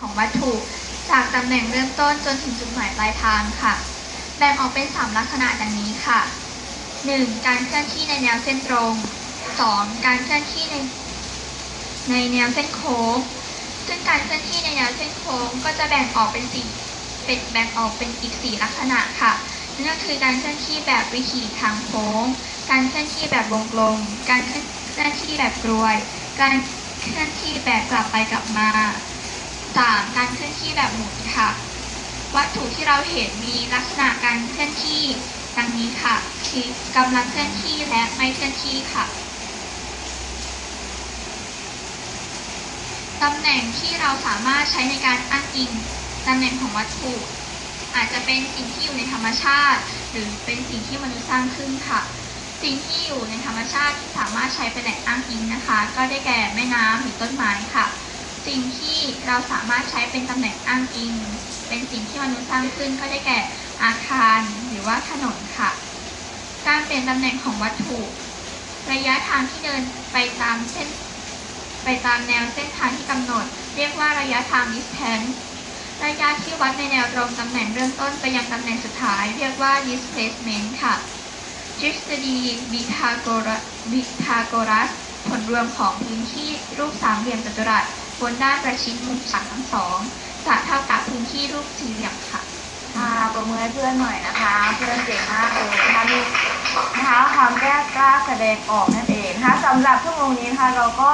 ของวัตถุ จากตำแหน่งเริ่มต้นจนถึงจุดหมายปลายทางค่ะ แบ่งออกเป็น 3 ลักษณะดังนี้ค่ะ 1. การเคลื่อนที่ในแนวเส้นตรง 2. การเคลื่อนที่ในในแนวเส้นโค้ง ซึ่งการเคลื่อนที่ในแนวเส้นโค้งก็จะแบ่งออกเป็นสี่เป็นแบ่งออกเป็นอีก4ลักษณะค่ะ นั่นก็คือการเคลื่อนที่แบบวิถีทางโค้ง การเคลื่อนที่แบบวงกลม การเคลื่อนที่แบบกรวย การเคลื่อนที่แบบกลับไปกลับมา 3. การเคลื่อนที่แบบหมุนค่ะ วัตถุที่เราเห็นมีลักษณะการเคลื่อนที่ดังนี้ค่ะคือกำลังเคลื่อนที่และไม่เคลื่อนที่ค่ะตำแหน่งที่เราสามารถใช้ในการอ้างอิงตำแหน่งของวัตถุ อาจจะเป็นสิ่งที่อยู่ในธรรมชาติ หรือเป็นสิ่งที่มนุษย์สร้างขึ้นค่ะ สิ่งที่อยู่ในธรรมชาติที่สามารถใช้เป็นแหล่งอ้างอิงนะคะ ก็ได้แก่แม่น้ำหรือต้นไม้ค่ะ สิ่งที่เราสามารถใช้เป็นตำแหน่งอ้างอิง เป็นสิ่งที่มนุษย์สร้างขึ้นก็ได้แก่อาคารหรือว่าถนนค่ะ การเปลี่ยนตำแหน่งของวัตถุ ระยะทางที่เดินไปตามเส้น ไปตามแนวเส้นทางที่กำหนด เรียกว่าระยะทาง distance ระยะที่วัดในแนวตรงตำแหน่งเริ่มต้นไปยังตำแหน่งสุดท้าย เรียกว่า displacement ค่ะทฤษฎีบิทาโกรัสบิทาโกรัสผลรวมของพื้นที่รูปสามเหลี่ยมจัตุรัส บนด้าประชิดมุมฉากทั้งสองจะเท่ากับพื้นที่รูปสี่เหลี่ยมค่ะค่ะประมือให้เพื่อนหน่อยนะคะ เพื่อนเก่งมากเลยนะคะนะคะความแก้กล้าแสดงออกนั่นเองนะคะสำหรับชั่วโมงนี้นะคะเราก็